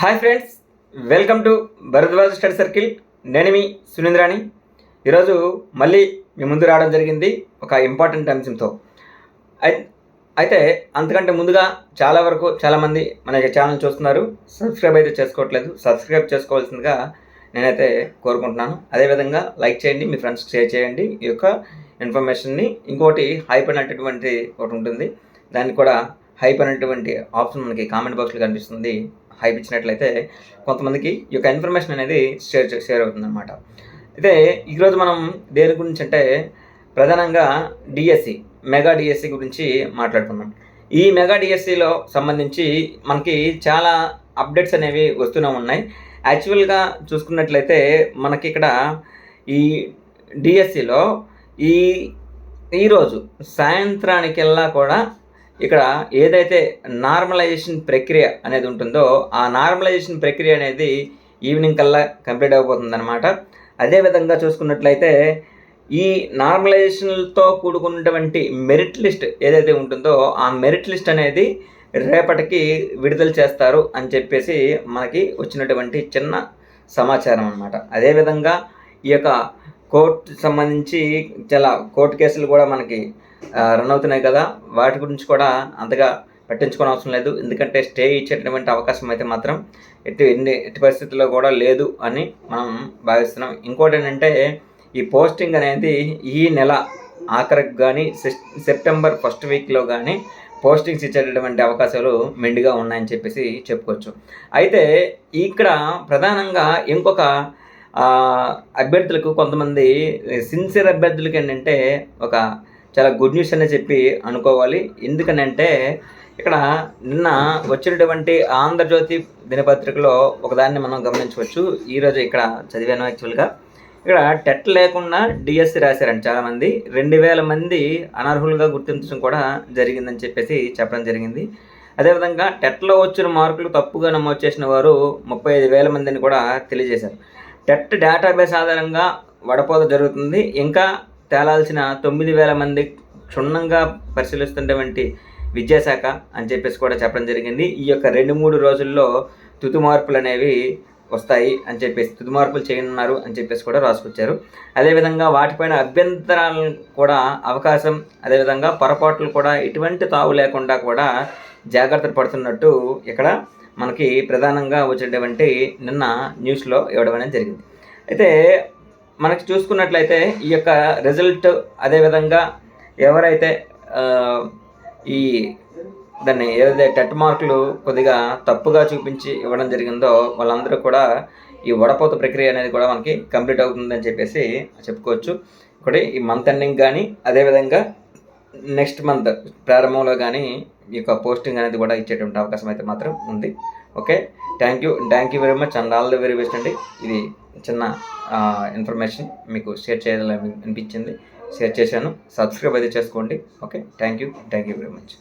Hi friends welcome to Bharadwaj study circle. నేను మీ సునీంద్రాని ఈరోజు మళ్ళీ మీ ముందు రావడం జరిగింది ఒక ఇంపార్టెంట్ అంశంతో. అయితే అంతకంటే ముందుగా చాలా వరకు చాలామంది మన ఛానల్ చూస్తున్నారు. సబ్స్క్రైబ్ అయితే చేసుకోవట్లేదు. సబ్స్క్రైబ్ చేసుకోవాల్సిందిగా నేనైతే కోరుకుంటున్నాను. అదేవిధంగా లైక్ చేయండి మీ ఫ్రెండ్స్కి షేర్ చేయండి. ఈ యొక్క ఇన్ఫర్మేషన్ని ఇంకోటి హైప్ అనేటటువంటి ఒకటి ఉంటుంది. దాన్ని కూడా హైప్ అనేటువంటి ఆప్షన్ మనకి కామెంట్ బాక్స్లో కనిపిస్తుంది. హైప్ ఇచ్చినట్లయితే కొంతమందికి ఈ యొక్క ఇన్ఫర్మేషన్ అనేది షేర్ షేర్ అవుతుందన్నమాట. అయితే ఈరోజు మనం దేని గురించి అంటే ప్రధానంగా డిఎస్సి మెగా డిఎస్సి గురించి మాట్లాడుకుందాం. ఈ మెగా డిఎస్సిలో సంబంధించి మనకి చాలా అప్డేట్స్ అనేవి వస్తూనే ఉన్నాయి. యాక్చువల్గా చూసుకున్నట్లయితే మనకి ఇక్కడ ఈ డిఎస్సిలో ఈ ఈరోజు సాయంత్రానికెల్లా కూడా ఇక్కడ ఏదైతే నార్మలైజేషన్ ప్రక్రియ అనేది ఉంటుందో ఆ నార్మలైజేషన్ ప్రక్రియ అనేది ఈవినింగ్ కల్లా కంప్లీట్ అయిపోతుంది అనమాట అదేవిధంగా చూసుకున్నట్లయితే ఈ నార్మలైజేషన్తో కూడుకున్నటువంటి మెరిట్ లిస్ట్ ఏదైతే ఉంటుందో ఆ మెరిట్ లిస్ట్ అనేది రేపటికి విడుదల చేస్తారు అని చెప్పేసి మనకి వచ్చినటువంటి చిన్న సమాచారం అనమాట అదేవిధంగా ఈ యొక్క కోర్టు సంబంధించి చాలా కోర్టు కేసులు కూడా మనకి రన్ అవుతున్నాయి కదా వాటి గురించి కూడా అంతగా పట్టించుకోని అవసరం లేదు. ఎందుకంటే స్టే ఇచ్చేటటువంటి అవకాశం అయితే మాత్రం ఎట్టి ఎన్ని ఎట్టి పరిస్థితుల్లో కూడా లేదు అని మనం భావిస్తున్నాం. ఇంకోటి ఏంటంటే ఈ పోస్టింగ్ అనేది ఈ నెల ఆఖరికి కానీ సెప్టెంబర్ ఫస్ట్ వీక్లో కానీ పోస్టింగ్స్ ఇచ్చేటటువంటి అవకాశాలు మెండుగా ఉన్నాయని చెప్పేసి చెప్పుకోవచ్చు. అయితే ఇక్కడ ప్రధానంగా ఇంకొక అభ్యర్థులకు కొంతమంది సిన్సియర్ అభ్యర్థులకి ఏంటంటే ఒక చాలా గుడ్ న్యూస్ అనే చెప్పి అనుకోవాలి. ఎందుకనంటే ఇక్కడ నిన్న వచ్చినటువంటి ఆంధ్రజ్యోతి దినపత్రికలో ఒకదాన్ని మనం గమనించవచ్చు. ఈరోజు ఇక్కడ చదివాను యాక్చువల్గా ఇక్కడ టెట్ లేకుండా డిఎస్సి రాశారండి చాలామంది. రెండు వేల మంది అనర్హులుగా గుర్తించడం కూడా జరిగిందని చెప్పేసి చెప్పడం జరిగింది. అదేవిధంగా టెట్లో వచ్చిన మార్కులు తప్పుగా నమోదు చేసిన వారు ముప్పై ఐదు వేల మందిని కూడా తెలియజేశారు. టెట్ డేటాబేస్ ఆధారంగా వడపోత జరుగుతుంది. ఇంకా తేలాల్సిన తొమ్మిది వేల మంది క్షుణ్ణంగా పరిశీలిస్తున్నటువంటి విద్యాశాఖ అని చెప్పేసి కూడా చెప్పడం జరిగింది. ఈ యొక్క రెండు మూడు రోజుల్లో తుది మార్పులు అనేవి వస్తాయి అని చెప్పేసి తుది మార్పులు చేయనున్నారు అని చెప్పేసి కూడా రాసుకొచ్చారు. అదేవిధంగా వాటిపైన అభ్యంతరాలు కూడా అవకాశం అదేవిధంగా పొరపాట్లు కూడా ఎటువంటి తావు లేకుండా కూడా జాగ్రత్త పడుతున్నట్టు ఇక్కడ మనకి ప్రధానంగా వచ్చేటువంటి నిన్న న్యూస్లో ఇవ్వడం అనేది జరిగింది. అయితే మనకి చూసుకున్నట్లయితే ఈ యొక్క రిజల్ట్ అదేవిధంగా ఎవరైతే ఈ దాన్ని ఏదైతే టెట్ మార్కులు కొద్దిగా తప్పుగా చూపించి ఇవ్వడం జరిగిందో వాళ్ళందరూ కూడా ఈ వడపోత ప్రక్రియ అనేది కూడా మనకి కంప్లీట్ అవుతుందని చెప్పేసి చెప్పుకోవచ్చు. ఒకటి ఈ మంత్ ఎండింగ్ కానీ అదేవిధంగా నెక్స్ట్ మంత్ ప్రారంభంలో కానీ ఈ యొక్క పోస్టింగ్ అనేది కూడా ఇచ్చేటువంటి అవకాశం అయితే మాత్రం ఉంది. Okay? Thank you thank you very much and all the very best అండి. ఇది చిన్న ఇన్ఫర్మేషన్ మీకు షేర్ చేయాలని అనిపించింది. షేర్ చేశాను. సబ్స్క్రైబ్ అయితే చేసుకోండి. Okay thank you thank you very much